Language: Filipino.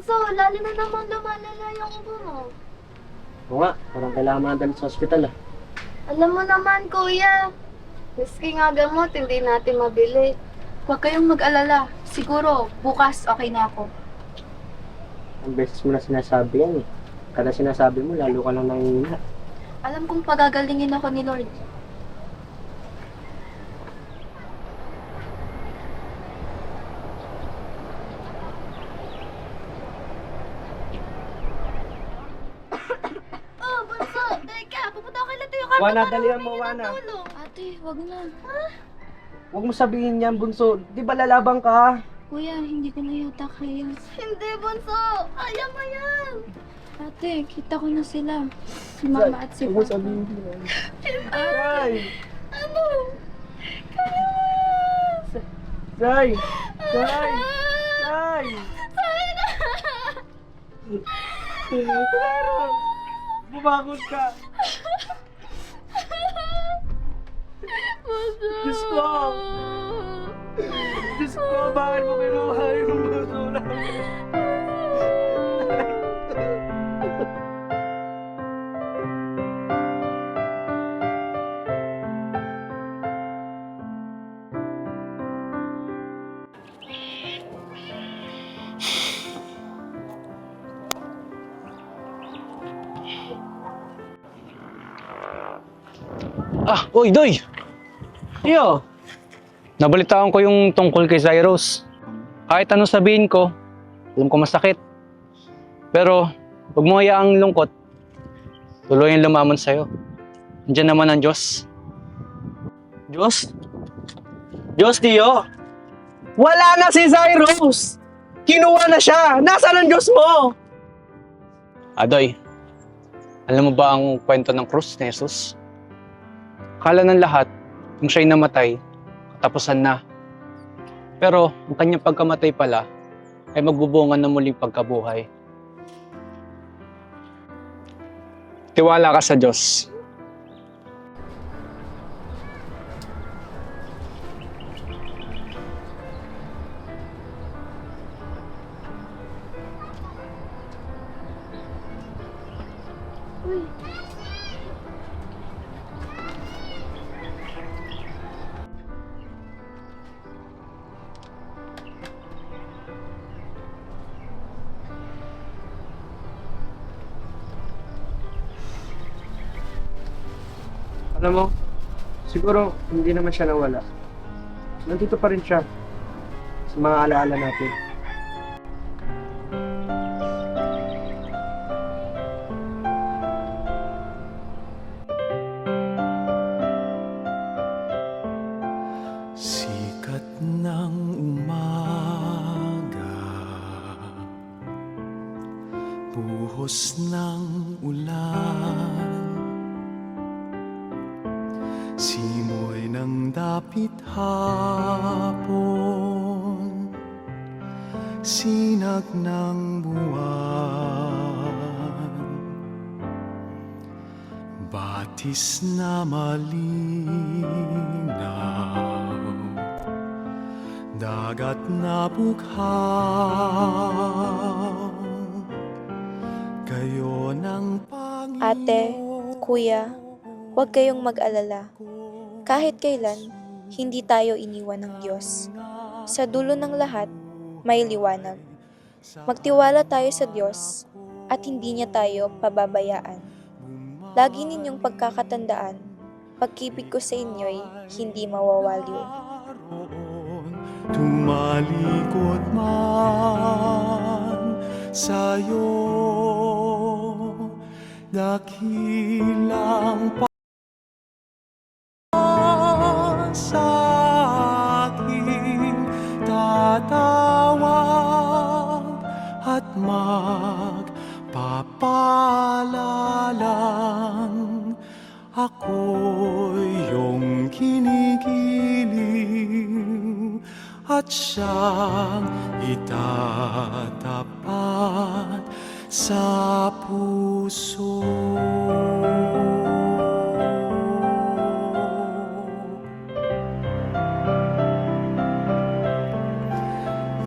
Bunso, lalo na naman lumalala yung ubo mo. Oo nga, parang kailangan madali sa ospital ah. Alam mo naman, kuya. Miski nga gamot, hindi natin mabili. Huwag kayong mag-alala. Siguro, bukas okay na ako. Ang beses mo na sinasabi yan eh. Kada sinasabi mo, lalo ka lang nangihina. Alam kong pagagalingin ako ni Lord. Karma Wana, para dalihan mo, Wana. tulong. Ate, wag na. Huwag mo sabihin yan, bunso. Di ba lalabang ka? Kuya, hindi ko na yata kaya. Hindi, Bunso. Kaya mo yan. Ate, kita ko na sila. Si Mama at si Huwag mo Papa. sabihin yan. Say! Ano? Kaya mo yan. Say! Say! Say! Pero, bumakot ka. Diyos ko. Diyos ko, bakit mo kinuha yung bunso namin? Ah, oy, Doy! Iyo, Nabalitaan ko yung tungkol kay Zyros. Kahit anong sabihin ko, alam ko masakit. Pero, huwag mo hayaang lungkot. Tuloy ang lumaman sa'yo. Andiyan naman ang Diyos. Diyos? Diyos, Dio? Wala na si Cyrus! Kinuha na siya! Nasaan ang Diyos mo? Adoy, alam mo ba ang kwento ng krus ni Jesus? Kala ng lahat, kung siya'y namatay, katapusan na. Pero, ang kanyang pagkamatay pala, ay magbubunga ng muling pagkabuhay. Tiwala ka sa Diyos. Alam mo, siguro hindi naman siya nawala. Nandito pa rin siya sa mga alaala natin. Sikat ng umaga Buhos ng ulan Simoy ng dapit hapon Sinag ng buwan. Batis na malinaw Dagat na bughaw Kayo ng Ate, kuya, huwag kayong mag-alala. Kahit kailan, hindi tayo iniwan ng Diyos. Sa dulo ng lahat, may liwanag. Magtiwala tayo sa Diyos at hindi niya tayo pababayaan. Lagi ninyong pagkakatandaan, pagkibig ko sa inyo'y hindi mawawaliw. Tumalikod man sa'yo Dakilang pa magpapalalang ako'y iyong kinikiling at siyang itatapat sa puso.